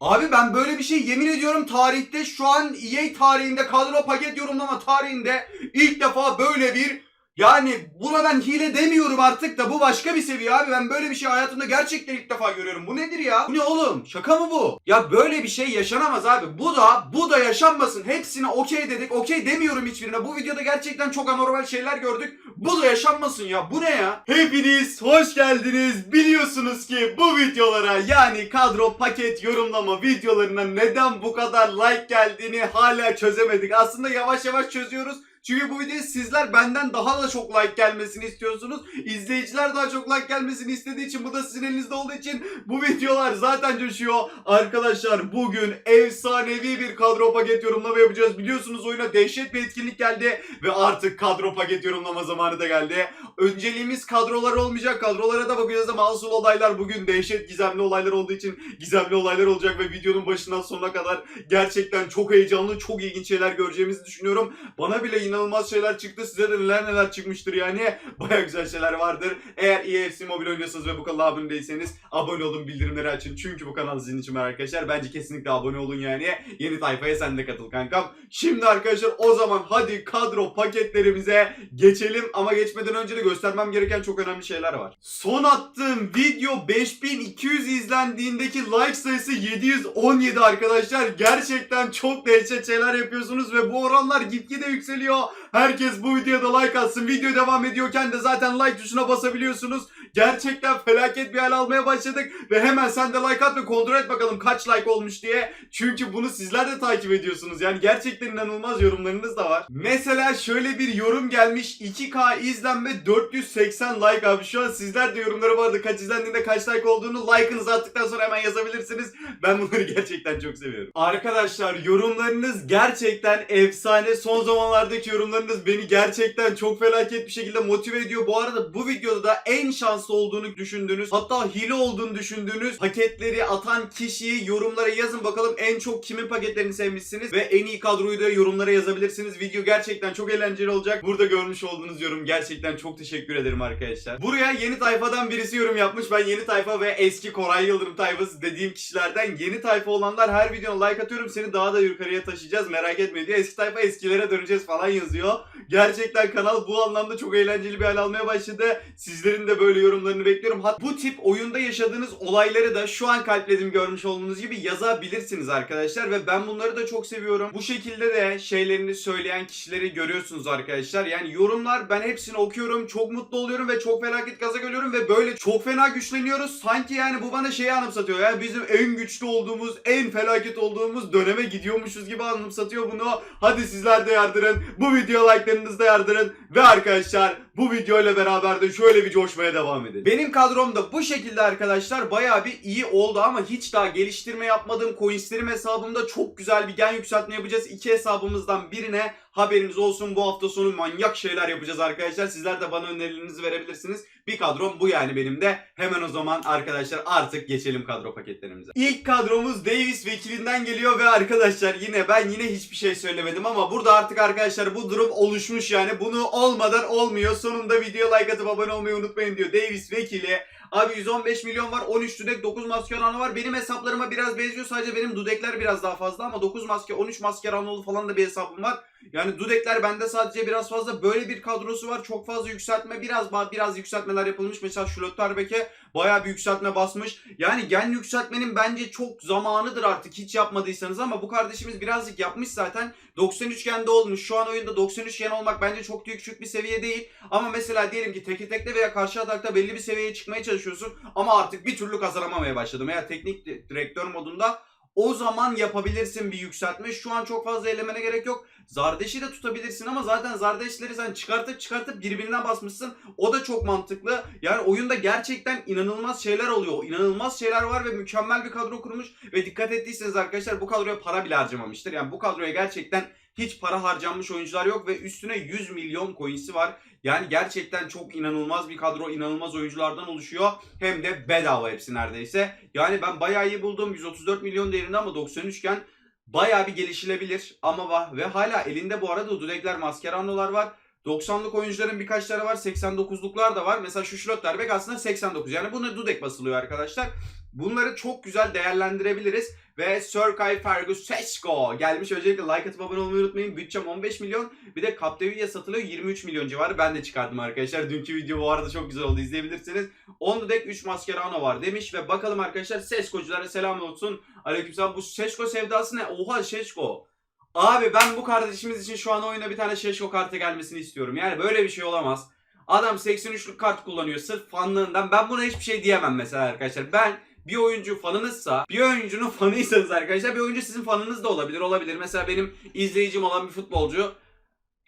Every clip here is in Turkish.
Abi ben böyle bir şey yemin ediyorum tarihte şu an EA tarihinde kadro paket yorumlama tarihinde ilk defa böyle bir yani buna ben hile demiyorum artık da bu başka bir seviye abi. Ben böyle bir şey hayatımda gerçekten ilk defa görüyorum. Bu nedir ya? Bu ne oğlum? Şaka mı bu? Ya böyle bir şey yaşanamaz abi. Bu da bu da yaşanmasın. Hepsine okey dedik. Okey demiyorum hiçbirine. Bu videoda gerçekten çok anormal şeyler gördük. Bu da yaşanmasın ya. Bu ne ya? Hepiniz hoş geldiniz. Biliyorsunuz ki bu videolara yani kadro paket yorumlama videolarına neden bu kadar like geldiğini hala çözemedik. Aslında yavaş yavaş çözüyoruz. Çünkü bu videoya sizler benden daha da çok like gelmesini istiyorsunuz. İzleyiciler daha çok like gelmesini istediği için bu da sizin elinizde olduğu için bu videolar zaten coşuyor. Arkadaşlar bugün efsanevi bir kadro paket yorumlama yapacağız. Biliyorsunuz oyuna dehşet bir etkinlik geldi ve artık kadro paket yorumlama zamanı da geldi. Önceliğimiz kadrolar olmayacak. Kadrolara da bakacağız ama asıl olaylar bugün dehşet gizemli olaylar olduğu için gizemli olaylar olacak ve videonun başından sonuna kadar gerçekten çok heyecanlı, çok ilginç şeyler göreceğimizi düşünüyorum. Bana bile inanılmaz şeyler çıktı. Size de neler neler çıkmıştır yani. Baya güzel şeyler vardır. Eğer EFC Mobil oynuyorsanız ve bu kanala abone değilseniz abone olun, bildirimleri açın. Çünkü bu kanal sizin için arkadaşlar. Bence kesinlikle abone olun yani. Yeni tayfaya sen de katıl kankam. Şimdi arkadaşlar o zaman hadi kadro paketlerimize geçelim. Ama geçmeden önce de göstermem gereken çok önemli şeyler var. Son attığım video 5200 izlendiğindeki like sayısı 717 arkadaşlar. Gerçekten çok dehşet şeyler yapıyorsunuz ve bu oranlar gitgide yükseliyor. Herkes bu videoda like atsın. Video devam ediyorken de zaten like tuşuna basabiliyorsunuz. Gerçekten felaket bir hal almaya başladık. Ve hemen sen de like at ve kontrol et bakalım kaç like olmuş diye. Çünkü bunu sizler de takip ediyorsunuz. Yani gerçekten inanılmaz yorumlarınız da var. Mesela şöyle bir yorum gelmiş. 2K izlenme 480 like abi. Şu an sizler de yorumları vardı. Kaç izlendiğinde kaç like olduğunu like'ınızı attıktan sonra hemen yazabilirsiniz. Ben bunları gerçekten çok seviyorum. Arkadaşlar yorumlarınız gerçekten efsane. Son zamanlardaki yorumlarınız beni gerçekten çok felaket bir şekilde motive ediyor. Bu arada bu videoda da en şanslı olduğunu düşündüğünüz hatta hile olduğunu düşündüğünüz paketleri atan kişiyi yorumlara yazın bakalım en çok kimin paketlerini sevmişsiniz ve en iyi kadroyu da yorumlara yazabilirsiniz. Video gerçekten çok eğlenceli olacak. Burada görmüş olduğunuz yorum gerçekten çok teşekkür ederim arkadaşlar. Buraya yeni tayfadan birisi yorum yapmış. Ben yeni tayfa ve eski Koray Yıldırım tayfası dediğim kişilerden yeni tayfa olanlar her videona like atıyorum. Seni daha da yukarıya taşıyacağız merak etme diyor. Eski tayfa eskilere döneceğiz falan yazıyor. Gerçekten kanal bu anlamda çok eğlenceli bir hal almaya başladı. Sizlerin de böyle yorumlarını bekliyorum. Hat bu tip oyunda yaşadığınız olayları da şu an kalpledim görmüş olduğunuz gibi yazabilirsiniz arkadaşlar ve ben bunları da çok seviyorum. Bu şekilde de şeylerini söyleyen kişileri görüyorsunuz arkadaşlar. Yani yorumlar ben hepsini okuyorum. Çok mutlu oluyorum ve çok felaket gaza geliyorum ve böyle çok fena güçleniyoruz. Sanki yani bu bana şeyi anımsatıyor. Yani bizim en güçlü olduğumuz, en felaket olduğumuz döneme gidiyormuşuz gibi anımsatıyor bunu. Hadi sizler de yardırın. Bu video like'larınızı da yardırın. Ve arkadaşlar bu videoyla beraber de şöyle bir coşmaya devam edelim. Benim kadrom da bu şekilde arkadaşlar bayağı bir iyi oldu ama hiç daha geliştirme yapmadığım coinslerim hesabımda çok güzel bir gen yükseltme yapacağız. İki hesabımızdan birine haberiniz olsun bu hafta sonu manyak şeyler yapacağız arkadaşlar. Sizler de bana önerilerinizi verebilirsiniz. Bir kadrom bu yani benim de. Hemen o zaman arkadaşlar artık geçelim kadro paketlerimize. İlk kadromuz Davis vekilinden geliyor ve arkadaşlar yine ben yine hiçbir şey söylemedim ama burada artık arkadaşlar bu durum oluşmuş yani. Bunu olmadan olmuyor. Sonunda video like atıp abone olmayı unutmayın diyor. Davis vekili Abi 115 milyon var, 13 dudek, 9 maskeranlı var. Benim hesaplarıma biraz benziyor. Sadece benim dudekler biraz daha fazla ama 9 maske, 13 maskeranlı falan da bir hesabım var. Yani dudekler bende sadece biraz fazla. Böyle bir kadrosu var. Çok fazla yükseltme, biraz biraz yükseltmeler yapılmış. Mesela Schlotterbeck'e bayağı bir yükseltme basmış. Yani gen yükseltmenin bence çok zamanıdır artık hiç yapmadıysanız ama bu kardeşimiz birazcık yapmış zaten. 93 gende olmuş. Şu an oyunda 93 gen olmak bence çok da küçük bir seviye değil. Ama mesela diyelim ki teke tekte veya karşı atakta belli bir seviyeye çıkmaya çalışıyorsun ama artık bir türlü kazanamamaya başladım. Eğer teknik direktör modunda o zaman yapabilirsin bir yükseltme. Şu an çok fazla elemene gerek yok. Zardeş'i de tutabilirsin ama zaten Zardeş'leri sen çıkartıp çıkartıp birbirine basmışsın. O da çok mantıklı. Yani oyunda gerçekten inanılmaz şeyler oluyor. İnanılmaz şeyler var ve mükemmel bir kadro kurmuş. Ve dikkat ettiyseniz arkadaşlar bu kadroya para bile harcamamıştır. Yani bu kadroya gerçekten hiç para harcanmış oyuncular yok ve üstüne 100 milyon coins'i var. Yani gerçekten çok inanılmaz bir kadro, inanılmaz oyunculardan oluşuyor. Hem de bedava hepsi neredeyse. Yani ben bayağı iyi buldum. 134 milyon değerinde ama 93 iken bayağı bir gelişilebilir. Ama va- ve hala elinde bu arada Dudekler, Mascherano'lar var. 90'lık oyuncuların birkaç tane var. 89'luklar da var. Mesela şu Schlotterbeck aslında 89. Yani buna Dudek basılıyor arkadaşlar. Bunları çok güzel değerlendirebiliriz. Ve Sir Kai Fergus Sesko gelmiş. Öncelikle like atıp abone olmayı unutmayın. Bütçem 15 milyon. Bir de Capdevia'ya satılıyor 23 milyon civarı. Ben de çıkardım arkadaşlar. Dünkü video bu arada çok güzel oldu. izleyebilirsiniz. On the deck 3 Mascherano var demiş. Ve bakalım arkadaşlar Sesko'culara selam olsun. Aleykümselam. Bu Sesko sevdası ne? Oha Sesko. Abi ben bu kardeşimiz için şu an oyuna bir tane Sesko kartı gelmesini istiyorum. Yani böyle bir şey olamaz. Adam 83'lük kart kullanıyor sırf fanlığından. Ben buna hiçbir şey diyemem mesela arkadaşlar. Ben bir oyuncu fanınızsa, bir oyuncunun fanıysanız arkadaşlar bir oyuncu sizin fanınız da olabilir. Olabilir. Mesela benim izleyicim olan bir futbolcu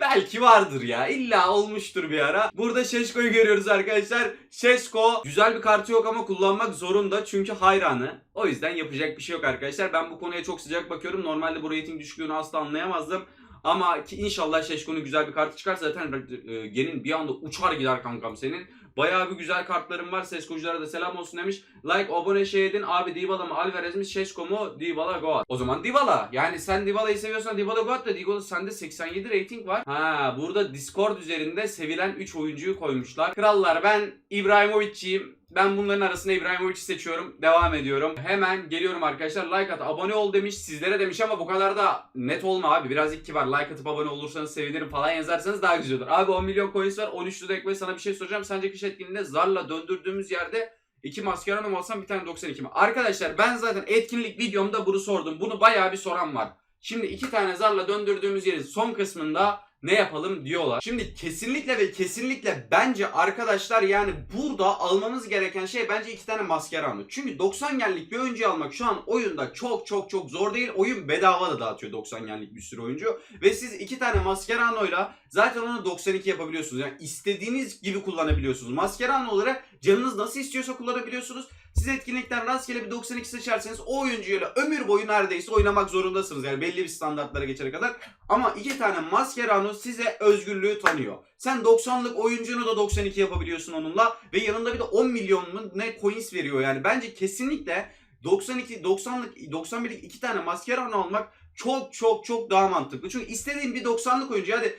Belki vardır ya. İlla olmuştur bir ara. Burada Şeşko'yu görüyoruz arkadaşlar. Şeşko güzel bir kartı yok ama kullanmak zorunda çünkü hayranı. O yüzden yapacak bir şey yok arkadaşlar. Ben bu konuya çok sıcak bakıyorum. Normalde bu rating düşüklüğünü asla anlayamazdım. Ama ki inşallah Şeşko'nun güzel bir kartı çıkarsa zaten e, genin bir anda uçar gider kankam senin. Bayağı bir güzel kartlarım var. Seskoculara da selam olsun demiş. Like, abone şey edin. Abi Dybala mı Alvarez mi Şeşko mu? Dybala Goat. O zaman Dybala. Yani sen Dybala'yı seviyorsan Dybala Goat da Dybala sende 87 rating var. Ha burada Discord üzerinde sevilen 3 oyuncuyu koymuşlar. Krallar ben İbrahimovic'ciyim. Ben bunların arasında İbrahimovic'i seçiyorum. Devam ediyorum. Hemen geliyorum arkadaşlar. Like at, abone ol demiş. Sizlere demiş ama bu kadar da net olma abi. Birazcık kibar. Like atıp abone olursanız sevinirim falan yazarsanız daha güzel olur. Abi 10 milyon coins var. 13 lira ekmek sana bir şey soracağım. Sence kış etkinliğinde zarla döndürdüğümüz yerde 2 maskarana mı alsam bir tane 92 mi? Arkadaşlar ben zaten etkinlik videomda bunu sordum. Bunu bayağı bir soran var. Şimdi iki tane zarla döndürdüğümüz yerin son kısmında ne yapalım diyorlar. Şimdi kesinlikle ve kesinlikle bence arkadaşlar yani burada almamız gereken şey bence iki tane maskerano. Çünkü 90 genlik bir oyuncu almak şu an oyunda çok çok çok zor değil. Oyun bedava da dağıtıyor 90 genlik bir sürü oyuncu. Ve siz iki tane maskeranoyla zaten onu 92 yapabiliyorsunuz. Yani istediğiniz gibi kullanabiliyorsunuz. Maskeranoları canınız nasıl istiyorsa kullanabiliyorsunuz. Siz etkinlikten rastgele bir 92 seçerseniz o oyuncuyla ömür boyu neredeyse oynamak zorundasınız. Yani belli bir standartlara geçene kadar. Ama iki tane Mascherano size özgürlüğü tanıyor. Sen 90'lık oyuncunu da 92 yapabiliyorsun onunla. Ve yanında bir de 10 milyon mu ne coins veriyor yani. Bence kesinlikle 92, 90'lık, 91'lik iki tane Mascherano almak çok çok çok daha mantıklı. Çünkü istediğin bir 90'lık oyuncu hadi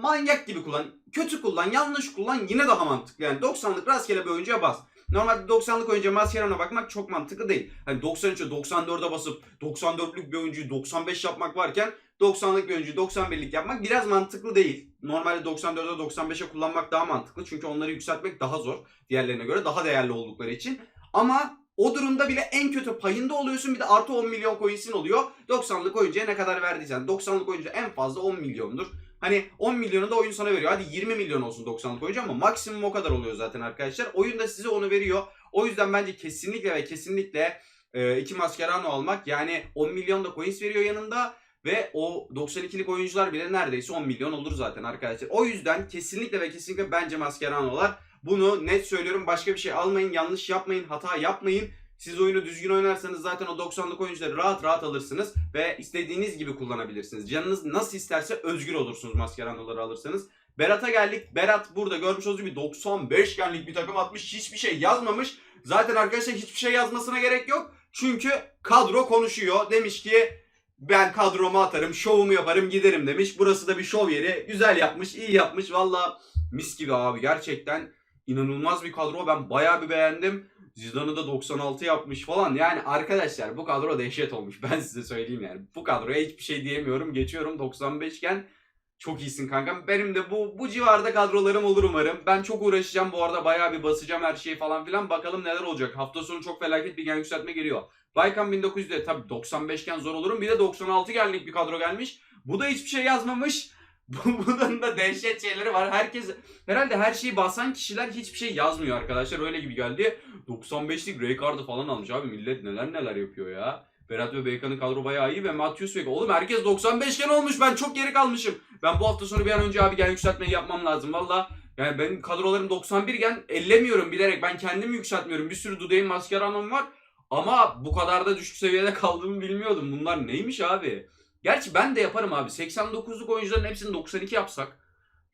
manyak gibi kullan, kötü kullan, yanlış kullan yine daha mantıklı. Yani 90'lık rastgele bir oyuncuya bas. Normalde 90'lık oyuncuya Mascherano'na bakmak çok mantıklı değil. Hani 93'e 94'e basıp 94'lük bir oyuncuyu 95 yapmak varken 90'lık bir oyuncuyu 91'lik yapmak biraz mantıklı değil. Normalde 94'e 95'e kullanmak daha mantıklı. Çünkü onları yükseltmek daha zor. Diğerlerine göre daha değerli oldukları için. Ama o durumda bile en kötü payında oluyorsun. Bir de artı 10 milyon coin'sin oluyor. 90'lık oyuncuya ne kadar verdiysen. 90'lık oyuncu en fazla 10 milyondur. Hani 10 milyonu da oyun sana veriyor. Hadi 20 milyon olsun 90'lık oyuncu ama maksimum o kadar oluyor zaten arkadaşlar. Oyun da size onu veriyor. O yüzden bence kesinlikle ve kesinlikle e, iki Mascherano almak yani 10 milyon da coins veriyor yanında ve o 92'lik oyuncular bile neredeyse 10 milyon olur zaten arkadaşlar. O yüzden kesinlikle ve kesinlikle bence Mascherano'lar. Bunu net söylüyorum. Başka bir şey almayın, yanlış yapmayın, hata yapmayın. Siz oyunu düzgün oynarsanız zaten o 90'lık oyuncuları rahat rahat alırsınız ve istediğiniz gibi kullanabilirsiniz. Canınız nasıl isterse özgür olursunuz Mascherano'ları alırsanız. Berat'a geldik. Berat burada görmüş olduğunuz gibi 95 genlik bir takım atmış. Hiçbir şey yazmamış. Zaten arkadaşlar hiçbir şey yazmasına gerek yok. Çünkü kadro konuşuyor. Demiş ki ben kadromu atarım, şovumu yaparım, giderim demiş. Burası da bir şov yeri. Güzel yapmış, iyi yapmış. Valla mis gibi abi. Gerçekten inanılmaz bir kadro. Ben bayağı bir beğendim. Zidane'ı da 96 yapmış falan. Yani arkadaşlar bu kadro dehşet olmuş. Ben size söyleyeyim yani. Bu kadroya hiçbir şey diyemiyorum. Geçiyorum 95 iken çok iyisin kankam. Benim de bu bu civarda kadrolarım olur umarım. Ben çok uğraşacağım bu arada. Bayağı bir basacağım her şeyi falan filan. Bakalım neler olacak. Hafta sonu çok felaket bir gen yükseltme geliyor. Baykan 1900'de tabii 95 iken zor olurum. Bir de 96 genlik bir kadro gelmiş. Bu da hiçbir şey yazmamış. Bu- Bunun da dehşet şeyleri var. Herkes herhalde her şeyi basan kişiler hiçbir şey yazmıyor arkadaşlar. Öyle gibi geldi. 95'lik Rijkaard'ı falan almış abi. Millet neler neler yapıyor ya. Berat ve Beykan'ın kadro bayağı iyi ve Matthews Bey. Oğlum herkes 95 gen olmuş. Ben çok geri kalmışım. Ben bu hafta sonu bir an önce abi gen yükseltmeyi yapmam lazım. Valla yani benim kadrolarım 91 gen ellemiyorum bilerek. Ben kendimi yükseltmiyorum. Bir sürü Dudey'in Mascherano'm var. Ama bu kadar da düşük seviyede kaldığımı bilmiyordum. Bunlar neymiş abi? Gerçi ben de yaparım abi. 89'luk oyuncuların hepsini 92 yapsak.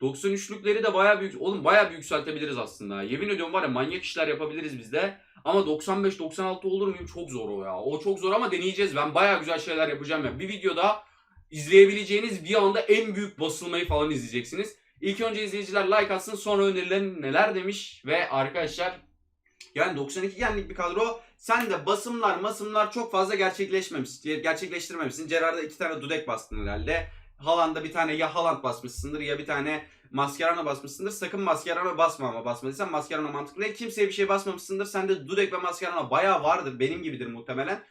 93'lükleri de bayağı büyük. Oğlum bayağı büyük yükseltebiliriz aslında. Yemin ediyorum var ya manyak işler yapabiliriz biz de. Ama 95-96 olur muyum? Çok zor o ya. O çok zor ama deneyeceğiz. Ben bayağı güzel şeyler yapacağım ya. Bir videoda izleyebileceğiniz bir anda en büyük basılmayı falan izleyeceksiniz. İlk önce izleyiciler like atsın sonra önerilerin neler demiş ve arkadaşlar Yani 92 genlik bir kadro. Sen de basımlar masımlar çok fazla gerçekleşmemiş, gerçekleştirmemişsin. Gerard'a iki tane Dudek bastın herhalde. Haaland'a bir tane ya Haaland basmışsındır ya bir tane Mascherano basmışsındır. Sakın Mascherano basma ama basmadıysan Mascherano mantıklı değil. Kimseye bir şey basmamışsındır. Sende Dudek ve Mascherano bayağı vardır. Benim gibidir muhtemelen.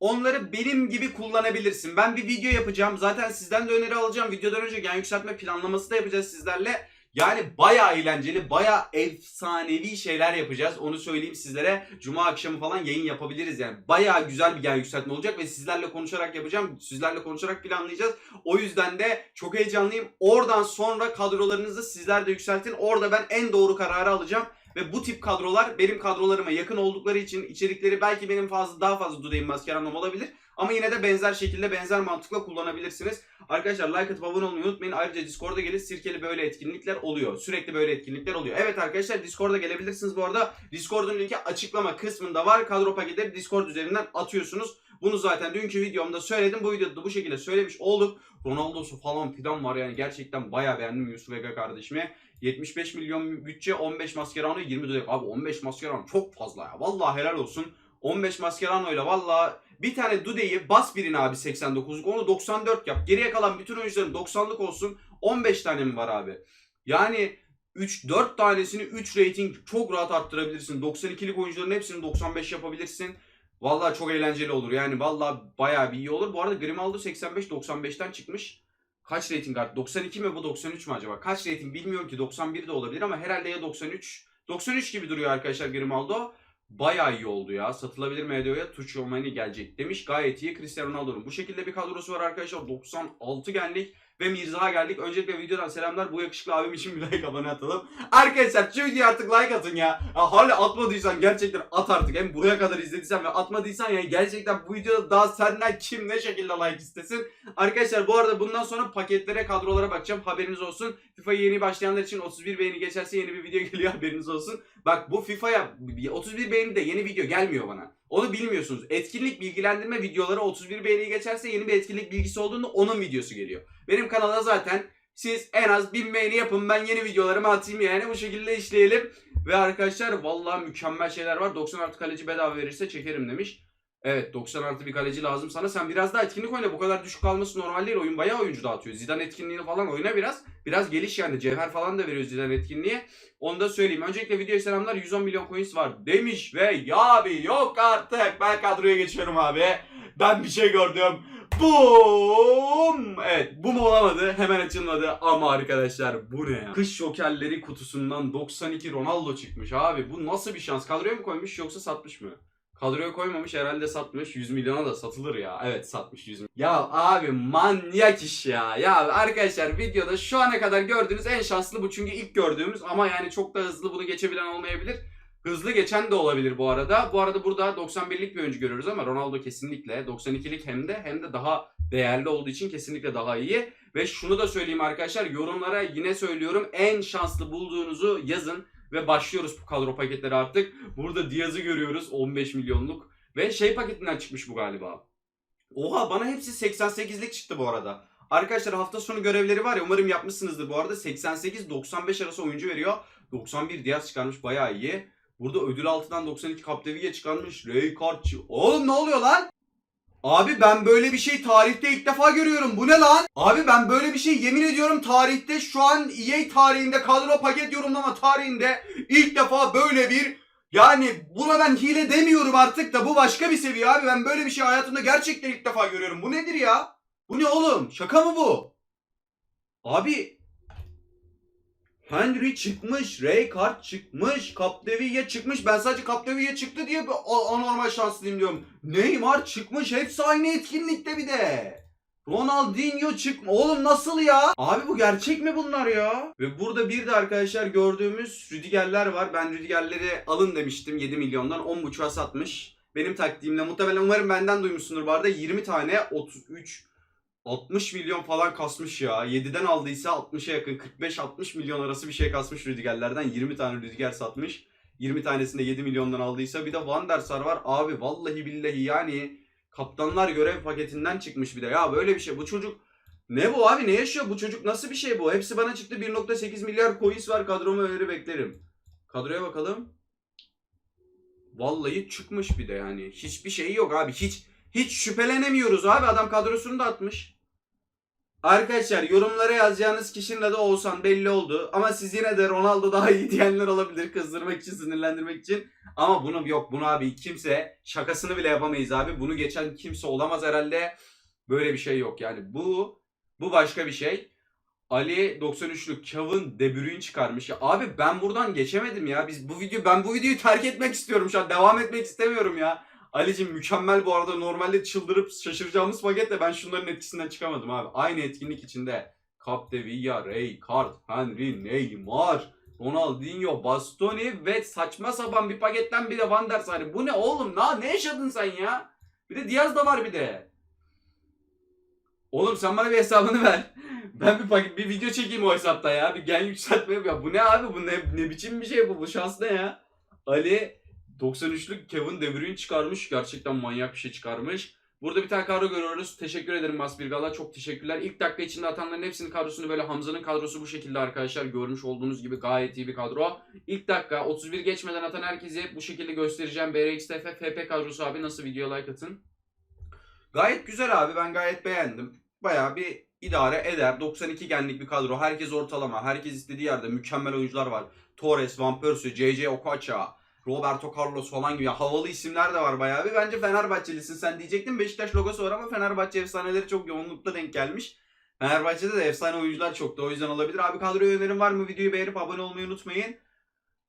Onları benim gibi kullanabilirsin. Ben bir video yapacağım. Zaten sizden de öneri alacağım. Videodan önce gen yükseltme planlaması da yapacağız sizlerle. Yani bayağı eğlenceli, bayağı efsanevi şeyler yapacağız. Onu söyleyeyim sizlere. Cuma akşamı falan yayın yapabiliriz yani. Bayağı güzel bir gen yükseltme olacak ve sizlerle konuşarak yapacağım. Sizlerle konuşarak planlayacağız. O yüzden de çok heyecanlıyım. Oradan sonra kadrolarınızı sizler de yükseltin. Orada ben en doğru kararı alacağım. Ve bu tip kadrolar benim kadrolarıma yakın oldukları için içerikleri belki benim fazla daha fazla Duday'ın Maskeranım olabilir. Ama yine de benzer şekilde benzer mantıkla kullanabilirsiniz. Arkadaşlar like atıp abone olmayı unutmayın. Ayrıca Discord'a gelin. Sirkeli böyle etkinlikler oluyor. Sürekli böyle etkinlikler oluyor. Evet arkadaşlar Discord'a gelebilirsiniz bu arada. Discord'un linki açıklama kısmında var. Kadro paketleri Discord üzerinden atıyorsunuz. Bunu zaten dünkü videomda söyledim. Bu videoda da bu şekilde söylemiş olduk. Ronaldo'su falan filan var yani gerçekten bayağı beğendim Yusuf Ega kardeşimi. 75 milyon bütçe 15 Mascherano 20 dolar. Abi 15 Mascherano çok fazla ya. Vallahi helal olsun. 15 Mascherano ile vallahi bir tane Dude'yi bas birine abi 89'luk onu 94 yap. Geriye kalan bütün oyuncuların 90'lık olsun. 15 tane mi var abi? Yani 3-4 tanesini 3 rating çok rahat arttırabilirsin. 92'lik oyuncuların hepsini 95 yapabilirsin. Vallahi çok eğlenceli olur. Yani vallahi bayağı bir iyi olur. Bu arada Grimaldo 85-95'ten çıkmış. Kaç rating arttı? 92 mi bu 93 mü acaba? Kaç rating bilmiyorum ki 91 de olabilir ama herhalde ya 93. 93 gibi duruyor arkadaşlar Grimaldo. Bayağı iyi oldu ya. Satılabilir MDO'ya Tuchel Romani gelecek demiş. Gayet iyi Cristiano Ronaldo'nun. Bu şekilde bir kadrosu var arkadaşlar. 96 genlik ve Mirza'ya geldik. Öncelikle videodan selamlar. Bu yakışıklı abim için bir like abone atalım. Arkadaşlar şu videoya artık like atın ya. ya. Hala atmadıysan gerçekten at artık. Hem buraya kadar izlediysen ve atmadıysan yani gerçekten bu videoda daha senden kim ne şekilde like istesin. Arkadaşlar bu arada bundan sonra paketlere kadrolara bakacağım. Haberiniz olsun. FIFA'ya yeni başlayanlar için 31 beğeni geçerse yeni bir video geliyor haberiniz olsun. Bak bu FIFA'ya 31 beğeni de yeni video gelmiyor bana. Onu bilmiyorsunuz. Etkinlik bilgilendirme videoları 31 beğeni geçerse yeni bir etkinlik bilgisi olduğunda onun videosu geliyor. Benim kanalda zaten siz en az 1000 beğeni yapın ben yeni videolarımı atayım yani bu şekilde işleyelim. Ve arkadaşlar vallahi mükemmel şeyler var. 90 artı kaleci bedava verirse çekerim demiş. Evet 90 artı bir kaleci lazım sana. Sen biraz daha etkinlik oyna. Bu kadar düşük kalması normal değil. Oyun bayağı oyuncu dağıtıyor. Zidane etkinliğini falan oyna biraz. Biraz geliş yani. Cevher falan da veriyor Zidane etkinliğe. Onu da söyleyeyim. Öncelikle videoya selamlar. 110 milyon coins var demiş ve ya abi yok artık. Ben kadroya geçiyorum abi. Ben bir şey gördüm. Boom! Evet bu mu olamadı hemen açılmadı ama arkadaşlar bu ne ya? Kış jokerleri kutusundan 92 Ronaldo çıkmış abi. Bu nasıl bir şans? Kadroya mı koymuş yoksa satmış mı? Kadroya koymamış herhalde satmış. 100 milyona da satılır ya. Evet satmış 100 milyon. Ya abi manyak iş ya. Ya arkadaşlar videoda şu ana kadar gördüğünüz en şanslı bu. Çünkü ilk gördüğümüz ama yani çok da hızlı bunu geçebilen olmayabilir. Hızlı geçen de olabilir bu arada. Bu arada burada 91'lik bir oyuncu görüyoruz ama Ronaldo kesinlikle 92'lik hem de hem de daha değerli olduğu için kesinlikle daha iyi. Ve şunu da söyleyeyim arkadaşlar yorumlara yine söylüyorum en şanslı bulduğunuzu yazın ve başlıyoruz bu kadro paketleri artık. Burada Diaz'ı görüyoruz 15 milyonluk ve şey paketinden çıkmış bu galiba. Oha bana hepsi 88'lik çıktı bu arada. Arkadaşlar hafta sonu görevleri var ya umarım yapmışsınızdır bu arada. 88-95 arası oyuncu veriyor. 91 Diaz çıkarmış bayağı iyi. Burada ödül altından 92 Capdevi'ye çıkarmış. Ray Kartçı. Oğlum ne oluyor lan? Abi ben böyle bir şey tarihte ilk defa görüyorum. Bu ne lan? Abi ben böyle bir şey yemin ediyorum tarihte şu an EA tarihinde kadro paket yorumlama tarihinde ilk defa böyle bir yani buna ben hile demiyorum artık da bu başka bir seviye abi. Ben böyle bir şey hayatımda gerçekten ilk defa görüyorum. Bu nedir ya? Bu ne oğlum? Şaka mı bu? Abi Henry çıkmış, Ray Kart çıkmış, Capdeville çıkmış. Ben sadece Capdeville çıktı diye bir anormal şanslıyım diyorum. Neymar çıkmış, hepsi aynı etkinlikte bir de. Ronaldinho çıkma. Oğlum nasıl ya? Abi bu gerçek mi bunlar ya? Ve burada bir de arkadaşlar gördüğümüz Rüdigerler var. Ben Rüdigerleri alın demiştim 7 milyondan 10.5'a satmış. Benim taktiğimle muhtemelen umarım benden duymuşsundur bu arada. 20 tane 33 60 milyon falan kasmış ya. 7'den aldıysa 60'a yakın 45-60 milyon arası bir şey kasmış Rüdigerlerden. 20 tane Rüdiger satmış. 20 tanesini de 7 milyondan aldıysa bir de Van der Sar var. Abi vallahi billahi yani kaptanlar görev paketinden çıkmış bir de. Ya böyle bir şey bu çocuk Ne bu abi ne yaşıyor bu çocuk nasıl bir şey bu? Hepsi bana çıktı 1.8 milyar coins var kadroma öneri beklerim. Kadroya bakalım. Vallahi çıkmış bir de yani. Hiçbir şey yok abi. Hiç hiç şüphelenemiyoruz abi. Adam kadrosunu da atmış. Arkadaşlar yorumlara yazacağınız kişinin adı Oğuzhan belli oldu. Ama siz yine de Ronaldo daha iyi diyenler olabilir. Kızdırmak için, sinirlendirmek için. Ama bunu yok. Bunu abi kimse şakasını bile yapamayız abi. Bunu geçen kimse olamaz herhalde. Böyle bir şey yok yani. Bu bu başka bir şey. Ali 93'lük Kevin De Bruyne çıkarmış. Ya abi ben buradan geçemedim ya. Biz bu video ben bu videoyu terk etmek istiyorum şu an. Devam etmek istemiyorum ya. Ali'cim mükemmel bu arada. Normalde çıldırıp şaşıracağımız paketle ben şunların etkisinden çıkamadım abi. Aynı etkinlik içinde Capdevilla, Ray, Card, Henry, Neymar, Ronaldinho, Bastoni ve saçma sapan bir paketten bir de Van der Sar. Bu ne oğlum? Na, ne yaşadın sen ya? Bir de Diaz da var bir de. Oğlum sen bana bir hesabını ver. Ben bir paket, bir video çekeyim o hesapta ya. Bir gen yükseltme ya. Bu ne abi? Bu ne, ne biçim bir şey bu? Bu şans ne ya? Ali 93'lük Kevin De Bruyne çıkarmış. Gerçekten manyak bir şey çıkarmış. Burada bir tane kadro görüyoruz. Teşekkür ederim Masbirgal'a. Çok teşekkürler. İlk dakika içinde atanların hepsinin kadrosunu böyle Hamza'nın kadrosu bu şekilde arkadaşlar. Görmüş olduğunuz gibi gayet iyi bir kadro. İlk dakika 31 geçmeden atan herkese bu şekilde göstereceğim. BRXTF FP kadrosu abi nasıl video like atın. Gayet güzel abi. Ben gayet beğendim. Bayağı bir idare eder. 92 genlik bir kadro. Herkes ortalama. Herkes istediği yerde. Mükemmel oyuncular var. Torres, Van Persie, JJ Okocha, Roberto Carlos falan gibi havalı isimler de var bayağı bir. Bence Fenerbahçelisin sen diyecektim. Beşiktaş logosu var ama Fenerbahçe efsaneleri çok yoğunlukta denk gelmiş. Fenerbahçe'de de efsane oyuncular çoktu. O yüzden olabilir. Abi kadroya önerim var mı? Videoyu beğenip abone olmayı unutmayın.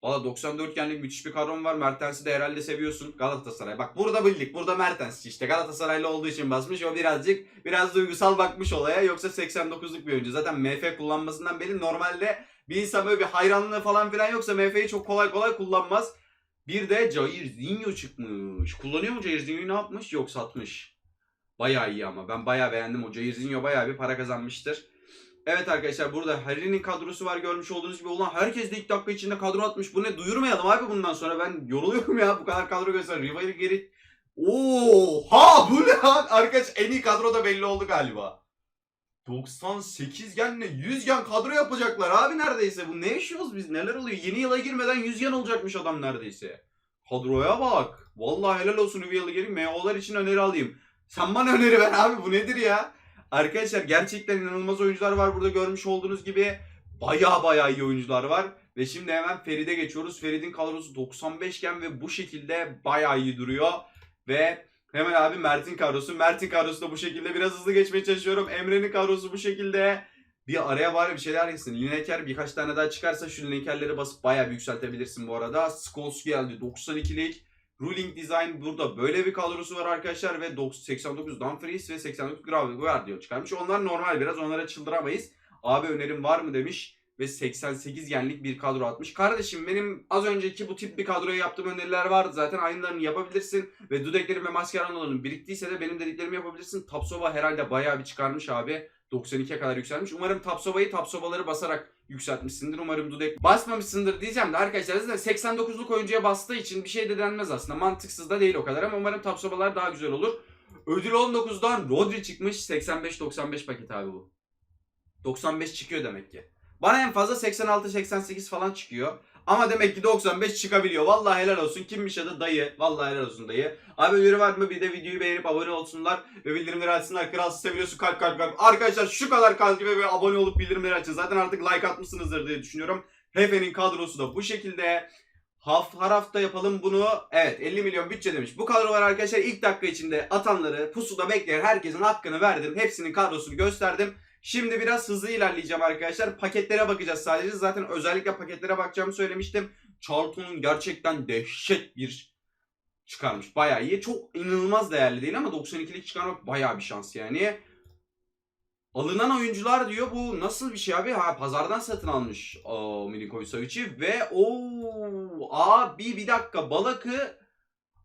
Valla 94 genlik müthiş bir kadrom var. Mertens'i de herhalde seviyorsun. Galatasaray. Bak burada bildik. Burada Mertens işte. Galatasaraylı olduğu için basmış. O birazcık biraz duygusal bakmış olaya. Yoksa 89'luk bir oyuncu. Zaten MF kullanmasından belli. Normalde bir insan böyle bir hayranlığı falan filan yoksa MF'yi çok kolay kolay kullanmaz. Bir de Jairzinho çıkmış. Kullanıyor mu Jairzinho'yu ne yapmış? Yok satmış. Bayağı iyi ama. Ben bayağı beğendim. O Jairzinho bayağı bir para kazanmıştır. Evet arkadaşlar burada Harry'nin kadrosu var görmüş olduğunuz gibi. Ulan herkes de ilk dakika içinde kadro atmış. Bu ne? Duyurmayalım abi bundan sonra. Ben yoruluyorum ya bu kadar kadro göster. Riva'yı geri... Oha bu ne lan? Arkadaş en iyi kadro da belli oldu galiba. 98 genle 100 gen kadro yapacaklar abi neredeyse. Bu ne yaşıyoruz biz? Neler oluyor? Yeni yıla girmeden 100 gen olacakmış adam neredeyse. Kadroya bak. Vallahi helal olsun Riviyalı gelin. MO'lar için öneri alayım. Sen bana öneri ver abi bu nedir ya? Arkadaşlar gerçekten inanılmaz oyuncular var burada görmüş olduğunuz gibi. Baya baya iyi oyuncular var. Ve şimdi hemen Ferid'e geçiyoruz. Ferid'in kadrosu 95 gen ve bu şekilde baya iyi duruyor. Ve hemen abi Mert'in kadrosu. Mert'in kadrosu da bu şekilde. Biraz hızlı geçmeye çalışıyorum. Emre'nin kadrosu bu şekilde. Bir araya var bir şeyler yesin. Lineker birkaç tane daha çıkarsa şu linekerleri basıp bayağı bir yükseltebilirsin bu arada. Skolski geldi 92'lik. Ruling Design burada böyle bir kadrosu var arkadaşlar ve 89 Dumfries ve 89 Guardiola çıkarmış. Onlar normal biraz onlara çıldıramayız. Abi önerim var mı demiş ve 88 yenlik bir kadro atmış. Kardeşim benim az önceki bu tip bir kadroya yaptığım öneriler vardı zaten aynılarını yapabilirsin ve Dudeklerin ve Mascherano'ların biriktiyse de benim dediklerimi yapabilirsin. Tapsova herhalde bayağı bir çıkarmış abi. 92'ye kadar yükselmiş. Umarım Tapsova'yı Tapsovaları basarak yükseltmişsindir. Umarım Dudek basmamışsındır diyeceğim de arkadaşlar zaten 89'luk oyuncuya bastığı için bir şey de denmez aslında. Mantıksız da değil o kadar ama umarım Tapsovalar daha güzel olur. Ödül 19'dan Rodri çıkmış. 85-95 paket abi bu. 95 çıkıyor demek ki. Bana en fazla 86-88 falan çıkıyor. Ama demek ki 95 çıkabiliyor. Vallahi helal olsun. Kimmiş adı? Dayı. Vallahi helal olsun dayı. Abi öneri var mı? Bir de videoyu beğenip abone olsunlar. Ve bildirimleri açsınlar. Kralsız seviyorsun. Kalp kalp kalp. Arkadaşlar şu kadar kalp gibi ve abone olup bildirimleri açın. Zaten artık like atmışsınızdır diye düşünüyorum. Hefe'nin kadrosu da bu şekilde. Hafta her hafta yapalım bunu. Evet 50 milyon bütçe demiş. Bu kadro var arkadaşlar. İlk dakika içinde atanları pusuda bekleyen herkesin hakkını verdim. Hepsinin kadrosunu gösterdim. Şimdi biraz hızlı ilerleyeceğim arkadaşlar. Paketlere bakacağız sadece. Zaten özellikle paketlere bakacağımı söylemiştim. Charlton'un gerçekten dehşet bir çıkarmış. Bayağı iyi. Çok inanılmaz değerli değil ama 92'lik çıkarmak bayağı bir şans yani. Alınan oyuncular diyor bu nasıl bir şey abi? Ha pazardan satın almış o Milinkovic Savic'i ve o abi bir dakika Balak'ı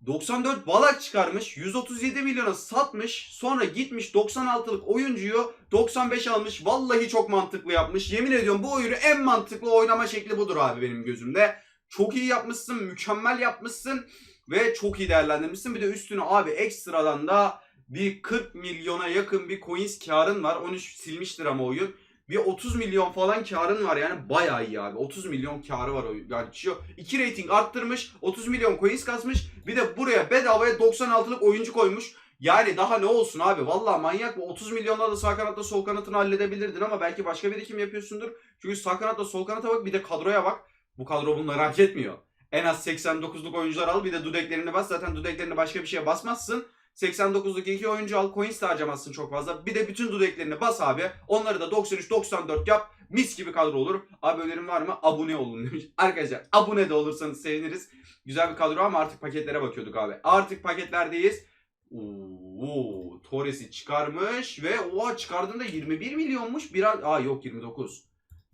94 Balak çıkarmış. 137 milyona satmış. Sonra gitmiş 96'lık oyuncuyu 95 almış. Vallahi çok mantıklı yapmış. Yemin ediyorum bu oyunu en mantıklı oynama şekli budur abi benim gözümde. Çok iyi yapmışsın. Mükemmel yapmışsın. Ve çok iyi değerlendirmişsin. Bir de üstüne abi ekstradan da bir 40 milyona yakın bir coins karın var. Onu silmiştir ama oyun. Bir 30 milyon falan karın var yani bayağı iyi abi. 30 milyon karı var oyun. Yani şu 2 rating arttırmış, 30 milyon coins kasmış. Bir de buraya bedavaya 96'lık oyuncu koymuş. Yani daha ne olsun abi? Vallahi manyak bu. 30 milyonla da sağ kanatta sol kanatını halledebilirdin ama belki başka birikim yapıyorsundur. Çünkü sağ kanatta sol kanata bak bir de kadroya bak. Bu kadro bunları hak etmiyor. En az 89'luk oyuncular al bir de dudeklerini bas. Zaten dudeklerini başka bir şeye basmazsın. 89'luk iki oyuncu al. Coins de harcamazsın çok fazla. Bir de bütün dudeklerini bas abi. Onları da 93-94 yap. Mis gibi kadro olur. Abi önerim var mı? Abone olun demiş. Arkadaşlar abone de olursanız seviniriz. Güzel bir kadro ama artık paketlere bakıyorduk abi. Artık paketlerdeyiz. Oo, Torres'i çıkarmış ve oha çıkardığında 21 milyonmuş. Biraz aa yok 29.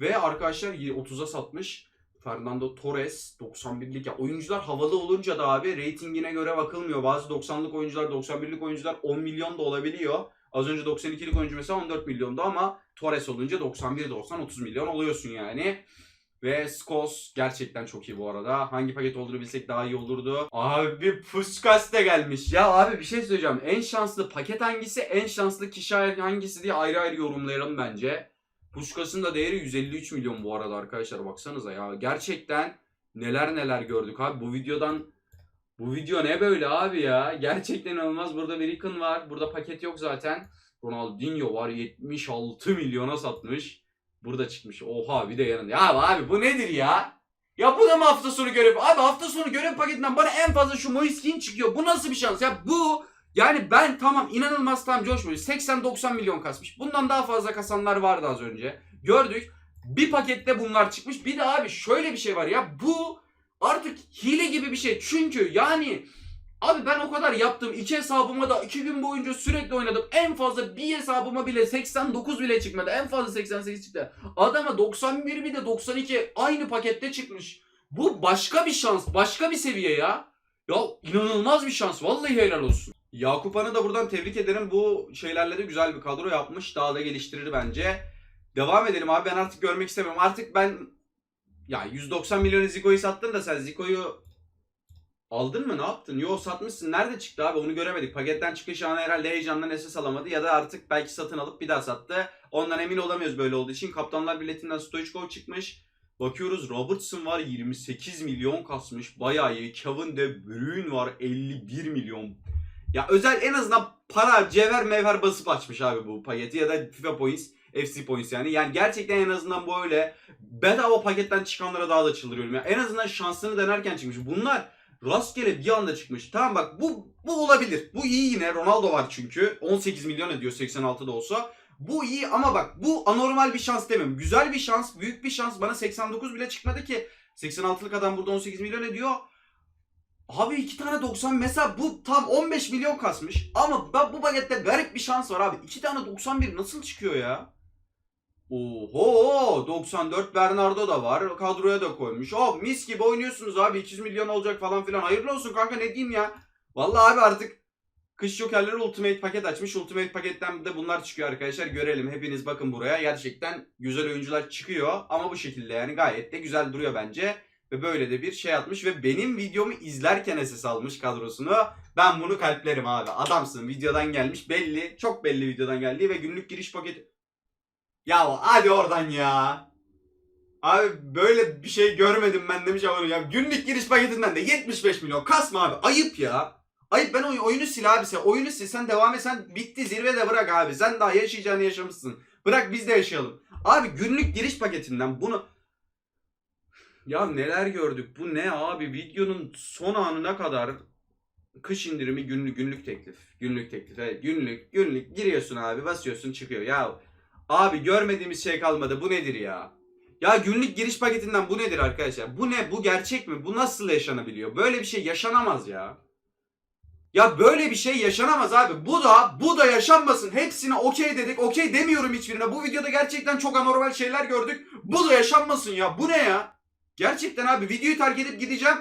Ve arkadaşlar 30'a satmış. Fernando Torres 91'lik ya oyuncular havalı olunca da abi reytingine göre bakılmıyor. Bazı 90'lık oyuncular 91'lik oyuncular 10 milyon da olabiliyor. Az önce 92'lik oyuncu mesela 14 milyondu ama Torres olunca 91 90 30 milyon oluyorsun yani. Ve Skos gerçekten çok iyi bu arada. Hangi paket olduğunu bilsek daha iyi olurdu. Abi Puskas da gelmiş. Ya abi bir şey söyleyeceğim. En şanslı paket hangisi, en şanslı kişi hangisi diye ayrı ayrı yorumlayalım bence. Puskas'ın da değeri 153 milyon bu arada arkadaşlar. Baksanıza ya. Gerçekten neler neler gördük abi. Bu videodan bu video ne böyle abi ya? Gerçekten inanılmaz. Burada Berikin var. Burada paket yok zaten. Ronaldinho var 76 milyona satmış. Burada çıkmış. Oha bir de yanında. Ya abi bu nedir ya? Ya bu da mı hafta sonu görev? Abi hafta sonu görev paketinden bana en fazla şu Moiskin çıkıyor. Bu nasıl bir şans? Ya bu yani ben tamam inanılmaz tam coşmuş. 80-90 milyon kasmış. Bundan daha fazla kasanlar vardı az önce. Gördük. Bir pakette bunlar çıkmış. Bir de abi şöyle bir şey var ya. Bu artık hile gibi bir şey. Çünkü yani Abi ben o kadar yaptım. iki hesabıma da iki gün boyunca sürekli oynadım. En fazla bir hesabıma bile 89 bile çıkmadı. En fazla 88 çıktı. Adama 91 bir de 92 aynı pakette çıkmış. Bu başka bir şans. Başka bir seviye ya. Ya inanılmaz bir şans. Vallahi helal olsun. Yakup Han'ı da buradan tebrik ederim. Bu şeylerle de güzel bir kadro yapmış. Daha da geliştirir bence. Devam edelim abi. Ben artık görmek istemiyorum. Artık ben ya 190 milyon Zico'yu sattın da sen Zico'yu Aldın mı ne yaptın? Yo satmışsın. Nerede çıktı abi onu göremedik. Paketten çıkış anı herhalde heyecandan SS alamadı ya da artık belki satın alıp bir daha sattı. Ondan emin olamıyoruz böyle olduğu için. Kaptanlar biletinden Stoichkov çıkmış. Bakıyoruz Robertson var 28 milyon kasmış. Bayağı iyi. Kevin De Bruyne var 51 milyon. Ya özel en azından para, cevher mevher basıp açmış abi bu paketi ya da FIFA Points, FC Points yani. Yani gerçekten en azından böyle bedava paketten çıkanlara daha da çıldırıyorum. Ya. En azından şansını denerken çıkmış. Bunlar rastgele bir anda çıkmış. Tamam bak bu bu olabilir. Bu iyi yine. Ronaldo var çünkü. 18 milyon ediyor 86'da olsa. Bu iyi ama bak bu anormal bir şans demem. Güzel bir şans, büyük bir şans. Bana 89 bile çıkmadı ki. 86'lık adam burada 18 milyon ediyor. Abi iki tane 90 mesela bu tam 15 milyon kasmış. Ama bu bagette garip bir şans var abi. İki tane 91 nasıl çıkıyor ya? Oho 94 Bernardo da var. Kadroya da koymuş. Oh mis gibi oynuyorsunuz abi. 200 milyon olacak falan filan. Hayırlı olsun kanka ne diyeyim ya. Vallahi abi artık Kış Joker'leri Ultimate paket açmış. Ultimate paketten de bunlar çıkıyor arkadaşlar. Görelim. Hepiniz bakın buraya. Gerçekten güzel oyuncular çıkıyor. Ama bu şekilde yani gayet de güzel duruyor bence. Ve böyle de bir şey atmış. Ve benim videomu izlerken SS almış kadrosunu. Ben bunu kalplerim abi. Adamsın. Videodan gelmiş. Belli. Çok belli videodan geldiği ve günlük giriş paketi. Ya hadi oradan ya. Abi böyle bir şey görmedim ben demiş ama ya günlük giriş paketinden de 75 milyon kasma abi ayıp ya. Ayıp ben oy- oyunu sil abi sen oyunu sil sen devam et sen bitti zirvede bırak abi sen daha yaşayacağını yaşamışsın. Bırak biz de yaşayalım. Abi günlük giriş paketinden bunu ya neler gördük bu ne abi videonun son anına kadar kış indirimi günlük günlük teklif günlük teklif evet günlük günlük giriyorsun abi basıyorsun çıkıyor ya Abi görmediğimiz şey kalmadı. Bu nedir ya? Ya günlük giriş paketinden bu nedir arkadaşlar? Bu ne? Bu gerçek mi? Bu nasıl yaşanabiliyor? Böyle bir şey yaşanamaz ya. Ya böyle bir şey yaşanamaz abi. Bu da bu da yaşanmasın. Hepsine okey dedik. Okey demiyorum hiçbirine. Bu videoda gerçekten çok anormal şeyler gördük. Bu da yaşanmasın ya. Bu ne ya? Gerçekten abi videoyu terk edip gideceğim.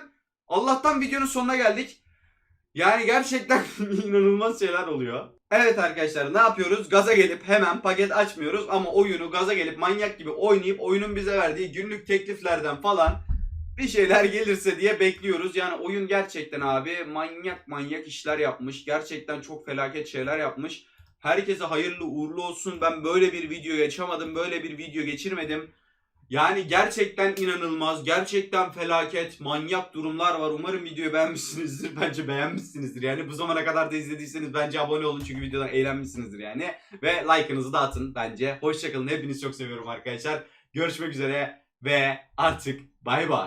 Allah'tan videonun sonuna geldik. Yani gerçekten inanılmaz şeyler oluyor. Evet arkadaşlar ne yapıyoruz? Gaza gelip hemen paket açmıyoruz ama oyunu gaza gelip manyak gibi oynayıp oyunun bize verdiği günlük tekliflerden falan bir şeyler gelirse diye bekliyoruz. Yani oyun gerçekten abi manyak manyak işler yapmış. Gerçekten çok felaket şeyler yapmış. Herkese hayırlı uğurlu olsun. Ben böyle bir video yaşamadım. Böyle bir video geçirmedim. Yani gerçekten inanılmaz. Gerçekten felaket. Manyak durumlar var. Umarım videoyu beğenmişsinizdir. Bence beğenmişsinizdir. Yani bu zamana kadar da izlediyseniz bence abone olun. Çünkü videodan eğlenmişsinizdir yani. Ve like'ınızı da atın bence. Hoşçakalın. Hepinizi çok seviyorum arkadaşlar. Görüşmek üzere ve artık bay bay.